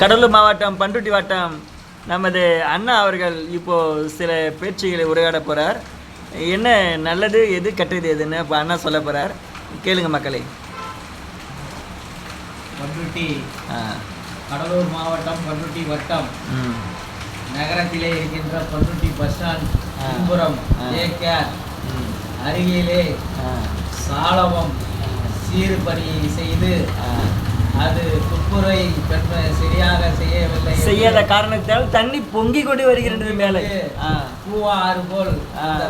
கடலூர் மாவட்டம் பண்ருட்டி வட்டம் நமது அண்ணா அவர்கள் இப்போ சில பேச்சுகளை உரையாட போறார். என்ன நல்லது எது கெட்டது எதுன்னு இப்போ அண்ணா சொல்ல போறார். கேளுங்க மக்களே. பண்ருட்டி. கடலூர் மாவட்டம் பண்ருட்டி வட்டம். நகரத்திலே இருக்கின்ற பண்ருட்டி பஸ் ஸ்டாண்ட். பின்புறம். ஏகேஆர் அருகிலே சாலவம் சீர் பணி செய்து. அது துப்புரை சரியாக செய்யவில்லை செய்யாத காரணத்தால் தண்ணி பொங்கி கொண்டு வருகின்றது மேலே. பூவா ஆறு போல்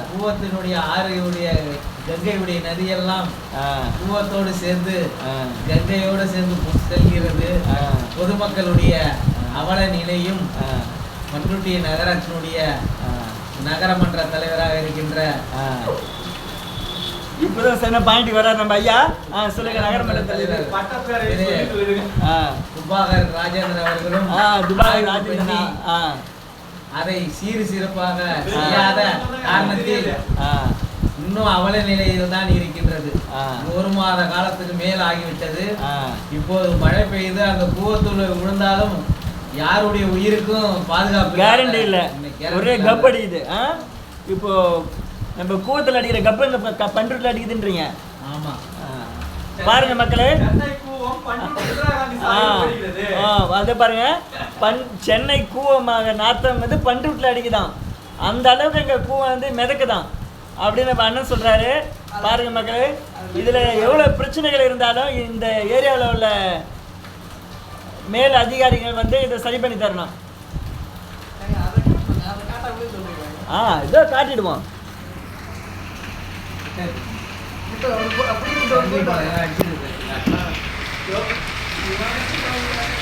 பூவத்தினுடைய ஆறுடைய கங்கையுடைய நதியெல்லாம் பூவத்தோடு சேர்ந்து கங்கையோடு சேர்ந்து செல்கிறது. பொதுமக்களுடைய அவல நிலையும் பண்ருட்டி நகராட்சியினுடைய நகரமன்ற தலைவராக இருக்கின்ற. இப்பதான் சொன்ன பாயிண்ட் வர நம்ம ஐயா. சொல்லுங்க நகரமன்ற தலைவர் துபாகர் ராஜேந்திரன் அவர்களும் ஆய்வு ராஜேந்திரன் அதை சீர் சிறப்பாக செய்யாத காரணத்தில் இன்னும் அவல நிலையில் தான் இருக்கின்றது. ஒரு மாத காலத்துக்கு மேல் ஆகிவிட்டது. இப்போது மழை பெய்து அந்த கூவத்தூள் விழுந்தாலும் யாருடைய உயிருக்கும் பாதுகாப்பு கேரண்டி இல்ல. ஒரே guarantee கப் இல்ல. அடிக்குது ஆ? இப்போ நம்ம கூவத்தில் அடிக்கிற கப்பு இந்த ப- க- பண்ருட்டில் அடிக்குதுன்றீங்க. ஆமா. ஆ. பாருங்க மக்களே. ஆ. ஆ அதை பாருங்க. பன் சென்னை கூவமாக நாத்தம் வந்து பண்ருட்டில் அடிக்குதான். அந்த அளவுக்கு எங்க கூவம் வந்து மிதக்குதான். அப்படின்னு நம்ம அண்ணன் சொல்றாரு. பாருங்க மக்களே. இதுல எவ்வளவு பிரச்சனைகள் இருந்தாலும் இந்த ஏரியாவில் உள்ள மேல் அதிகாரிகள் வந்து இதை சரி பண்ணி தரணும். ஆ இதோ காட்டிடுவோம்.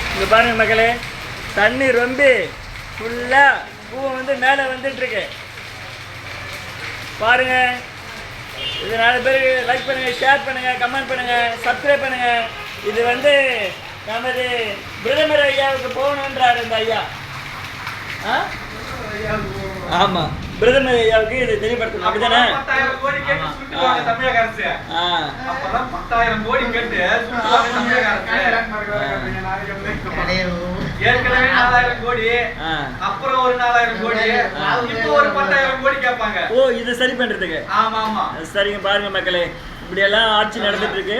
இங்க பாருங்க மக்களே தண்ணி ரொம்ப ஃபுல்லா பூவை வந்து மேலே வந்துட்டு இருக்கு பாருங்க. இது நாலு பேர் லைக் பண்ணுங்க ஷேர் பண்ணுங்க கமெண்ட் பண்ணுங்க சப்ஸ்கிரைப் பண்ணுங்க. இது வந்து நமது பிரதமர் ஐயாவுக்கு போகணுன்றார் இந்த ஐயா. ஆ? ஆமா. பிரதமர் ஐயாவுக்கு இது தெளிவுபடுத்தணும் அப்படிதானே? பத்தாயிரம் கோடி கேட்டு சுட்டுவாங்க தமிழக அரசு ஆ. அப்பதான் பத்தாயிரம் கோடி கேட்டு தமிழக அரசு ஏற்கனவே நாலாயிரம் கோடி. அப்புறம் ஒரு நாலாயிரம் கோடி. இப்போ ஒரு பத்தாயிரம் கோடி கேட்பாங்க. ஓ இது சரி பண்றதுக்கு. ஆமா ஆமா சரிங்க பாருங்க மக்களே. இப்படியெல்லாம் ஆட்சி நடந்துட்டு இருக்கு.